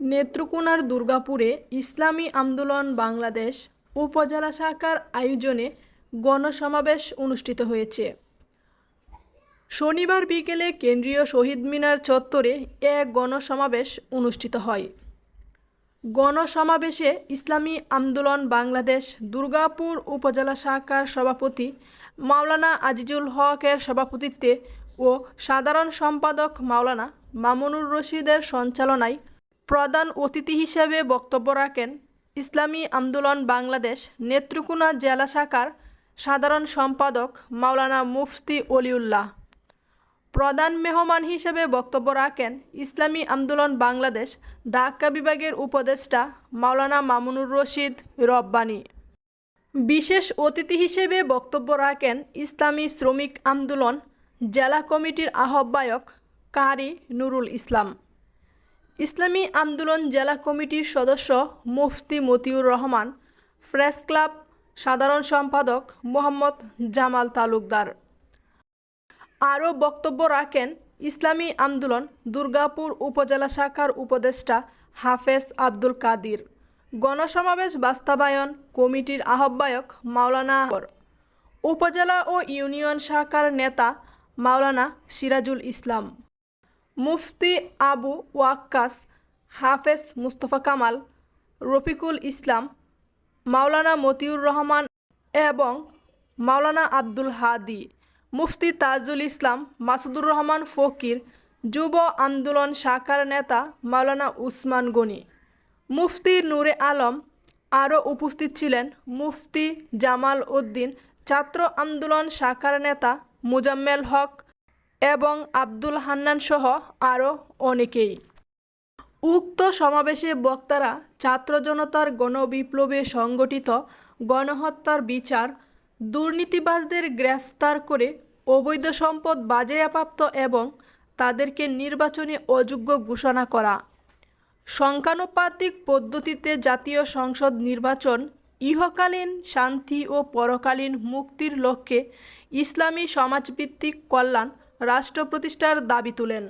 নেত্রকোনার দুর্গাপুরে ইসলামী আন্দোলন বাংলাদেশ উপজেলা শাখার আয়োজনে গণসমাবেশ অনুষ্ঠিত হয়েছে। শনিবার বিকেলে কেন্দ্রীয় শহীদ মিনার চত্বরে এক গণসমাবেশ অনুষ্ঠিত হয়। গণসমাবেশে ইসলামী আন্দোলন বাংলাদেশ দুর্গাপুর উপজেলা শাখার সভাপতি মাওলানা আজিজুল হকের সভাপতিত্বে ও সাধারণ সম্পাদক মাওলানা মামুনুর রশিদের সঞ্চালনায় প্রধান অতিথি হিসেবে বক্তব্য রাখেন ইসলামী আন্দোলন বাংলাদেশ নেত্রকোনা জেলা শাখার সাধারণ সম্পাদক মাওলানা মুফতি অলিউল্লাহ। প্রধান মেহমান হিসেবে বক্তব্য রাখেন ইসলামী আন্দোলন বাংলাদেশ ঢাকা বিভাগের উপদেষ্টা মাওলানা মামুনুর রশিদ রব্বানী। বিশেষ অতিথি হিসেবে বক্তব্য রাখেন ইসলামী শ্রমিক আন্দোলন জেলা কমিটির আহ্বায়ক কারি নুরুল ইসলাম। ইসলামী আন্দোলন জেলা কমিটির সদস্য মুফতি মতিউর রহমান, প্রেস ক্লাব সাধারণ সম্পাদক মোহাম্মদ জামাল তালুকদার। আরও বক্তব্য রাখেন ইসলামী আন্দোলন দুর্গাপুর উপজেলা শাখার উপদেষ্টা হাফেজ আব্দুল কাদির। গণসমাবেশ বাস্তবায়ন কমিটির আহ্বায়ক মাওলানা। উপজেলা ও ইউনিয়ন শাখার নেতা মাওলানা সিরাজুল ইসলাম। মুফতি আবু ওয়াক্কাস হাফেজ মুস্তফা কামাল, রফিকুল ইসলাম, মাওলানা মতিউর রহমান এবং মাওলানা আব্দুল হাদি, মুফতি তাজুল ইসলাম, মাসুদুর রহমান ফকির, যুব আন্দোলন শাখার নেতা মাওলানা উসমান গনি। মুফতি নূরে আলম আরও উপস্থিত ছিলেন মুফতি জামাল উদ্দিন, ছাত্র আন্দোলন শাখার নেতা মুজাম্মেল হক এবং আব্দুল হান্নান সহ আরও অনেকেই। উক্ত সমাবেশে বক্তারা ছাত্র জনতার গণবিপ্লবে সংগঠিত গণহত্যার বিচার, দুর্নীতিবাজদের গ্রেফতার করে অবৈধ সম্পদ বাজেয়াপ্ত এবং তাদেরকে নির্বাচনে অযোগ্য ঘোষণা করা। সংখ্যানুপাতিক পদ্ধতিতে জাতীয় সংসদ নির্বাচন, ইহকালীন শান্তি ও পরকালীন মুক্তির লক্ষ্যে ইসলামী সমাজভিত্তিক কল্যাণ রাষ্ট্র প্রতিষ্ঠার দাবি তুলেন।